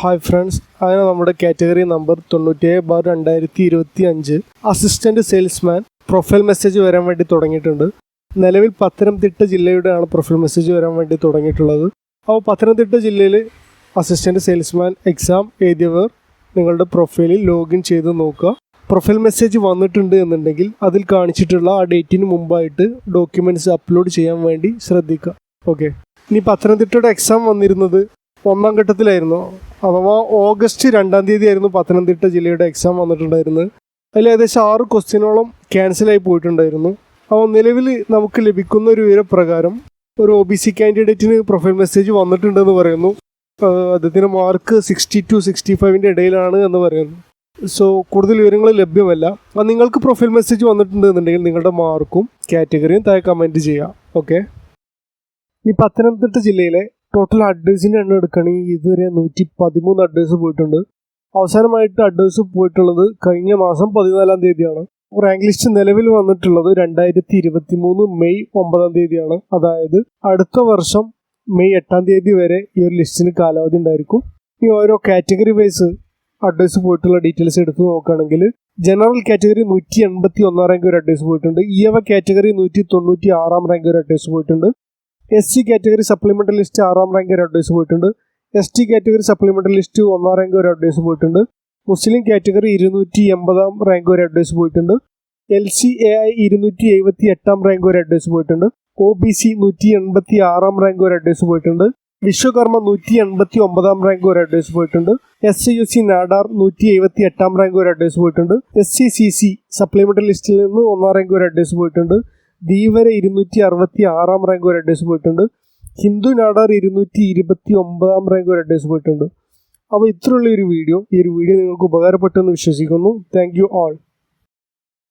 Hi friends അങ്ങനെ നമ്മുടെ category number തൊണ്ണൂറ്റേഴ് ബാർ രണ്ടായിരത്തി ഇരുപത്തി അഞ്ച് അസിസ്റ്റന്റ് സെയിൽസ്മാൻ പ്രൊഫൈൽ മെസ്സേജ് വരാൻ വേണ്ടി തുടങ്ങിയിട്ടുണ്ട്. നിലവിൽ പത്തനംതിട്ട ജില്ലയുടെയാണ് പ്രൊഫൈൽ മെസ്സേജ് വരാൻ വേണ്ടി തുടങ്ങിയിട്ടുള്ളത്. അപ്പോൾ പത്തനംതിട്ട ജില്ലയിൽ അസിസ്റ്റന്റ് സെയിൽസ്മാൻ എക്സാം എഴുതിയവർ നിങ്ങളുടെ പ്രൊഫൈലിൽ ലോഗിൻ ചെയ്ത് നോക്കുക. പ്രൊഫൈൽ മെസ്സേജ് വന്നിട്ടുണ്ട് എന്നുണ്ടെങ്കിൽ അതിൽ കാണിച്ചിട്ടുള്ള ആ ഡേറ്റിന് മുമ്പായിട്ട് ഡോക്യുമെന്റ്സ് അപ്ലോഡ് ചെയ്യാൻ വേണ്ടി ശ്രദ്ധിക്കുക. ഓക്കെ ഇനി പത്തനംതിട്ടയുടെ എക്സാം വന്നിരുന്നത് ഒന്നാം ഘട്ടത്തിലായിരുന്നു. അഥവാ ഓഗസ്റ്റ് രണ്ടാം തീയതി ആയിരുന്നു പത്തനംതിട്ട ജില്ലയുടെ എക്സാം വന്നിട്ടുണ്ടായിരുന്നത്. അതിൽ ഏകദേശം ആറ് ക്വസ്റ്റ്യനോളം ക്യാൻസലായി പോയിട്ടുണ്ടായിരുന്നു. അപ്പോൾ നിലവിൽ നമുക്ക് ലഭിക്കുന്ന ഒരു വിവരപ്രകാരം ഒരു ഒ ബി സി കാൻഡിഡേറ്റിന് പ്രൊഫൈൽ മെസ്സേജ് വന്നിട്ടുണ്ടെന്ന് പറയുന്നു. അദ്ദേഹത്തിന് മാർക്ക് സിക്സ്റ്റി ടു സിക്സ്റ്റി ഫൈവിന്റെ ഇടയിലാണ് എന്ന് പറയുന്നു. സോ കൂടുതൽ വിവരങ്ങൾ ലഭ്യമല്ല. അപ്പം നിങ്ങൾക്ക് പ്രൊഫൈൽ മെസ്സേജ് വന്നിട്ടുണ്ടെന്നുണ്ടെങ്കിൽ നിങ്ങളുടെ മാർക്കും കാറ്റഗറിയും താഴെ കമന്റ് ചെയ്യാം ഓക്കെ ഈ പത്തനംതിട്ട ജില്ലയിലെ ടോട്ടൽ അഡ്വേഴ്സിന്റെ എണ്ണം എടുക്കുകയാണെങ്കിൽ ഇതുവരെ നൂറ്റി പതിമൂന്ന് അഡ്വേഴ്സ് പോയിട്ടുണ്ട്. അവസാനമായിട്ട് അഡ്വേഴ്സ് പോയിട്ടുള്ളത് കഴിഞ്ഞ മാസം പതിനാലാം തീയതിയാണ്. റാങ്ക് ലിസ്റ്റ് നിലവിൽ വന്നിട്ടുള്ളത് രണ്ടായിരത്തി ഇരുപത്തി മൂന്ന് മെയ് ഒമ്പതാം തീയതിയാണ്. അതായത് അടുത്ത വർഷം മെയ് എട്ടാം തീയതി വരെ ഈ ഒരു ലിസ്റ്റിന് കാലാവധി ഉണ്ടായിരിക്കും. ഈ ഓരോ കാറ്റഗറി വൈസ് അഡ്വൈസ് പോയിട്ടുള്ള ഡീറ്റെയിൽസ് എടുത്ത് നോക്കുകയാണെങ്കിൽ ജനറൽ കാറ്റഗറി നൂറ്റി എൺപത്തി ഒന്നാം റാങ്ക് ഒരു അഡ്വൈസ് പോയിട്ടുണ്ട്. ഇയവ കാറ്റഗറി നൂറ്റി തൊണ്ണൂറ്റി ആറാം റാങ്ക് ഒരു അഡ്വൈസ് പോയിട്ടുണ്ട്. S C category supplementary list ആറാം റാങ്ക് ഒരു അഡ്വൈസ് പോയിട്ടുണ്ട്. S T category supplementary list ഒന്നാം റാങ്ക് ഒരു അഡ്വൈസ് പോയിട്ടുണ്ട്. മുസ്ലിം കാറ്റഗറി ഇരുന്നൂറ്റി എൺപതാം റാങ്ക് ഒരു അഡ്വൈസ് പോയിട്ടുണ്ട്. എൽ സി എ ഐ ഇരുന്നൂറ്റി എഴുപത്തി എട്ടാം റാങ്ക് ഒരു അഡ്വൈസ് പോയിട്ടുണ്ട്. ഒ ബി സി നൂറ്റി എൺപത്തി ആറാം റാങ്ക് ഒരു അഡ്വൈസ് പോയിട്ടുണ്ട്. വിശ്വകർമ്മ നൂറ്റി എൺപത്തി ഒമ്പതാം റാങ്ക് ഒരു അഡ്വൈസ് പോയിട്ടുണ്ട്. S C U C Nadar നൂറ്റി എഴുപത്തി എട്ടാം റാങ്ക് ഒരു അഡ്വൈസ് പോയിട്ടുണ്ട്. S C C C supplementary ലിസ്റ്റിൽ നിന്ന് ഒന്നാം റാങ്ക് ഒരു അഡ്വൈസ് പോയിട്ടുണ്ട്. ധീവര ഇരുന്നൂറ്റി അറുപത്തി ആറാം റാങ്ക് ഒരു അഡ്വൈസ് പോയിട്ടുണ്ട്. ഹിന്ദു നാടാർ ഇരുന്നൂറ്റി ഇരുപത്തി ഒമ്പതാം റാങ്ക് ഒരു അഡ്വൈസ് പോയിട്ടുണ്ട്. അപ്പോൾ ഇത്രയുള്ള ഒരു വീഡിയോ ഈ ഒരു വീഡിയോ നിങ്ങൾക്ക് ഉപകാരപ്പെട്ടെന്ന് വിശ്വസിക്കുന്നു. Thank you all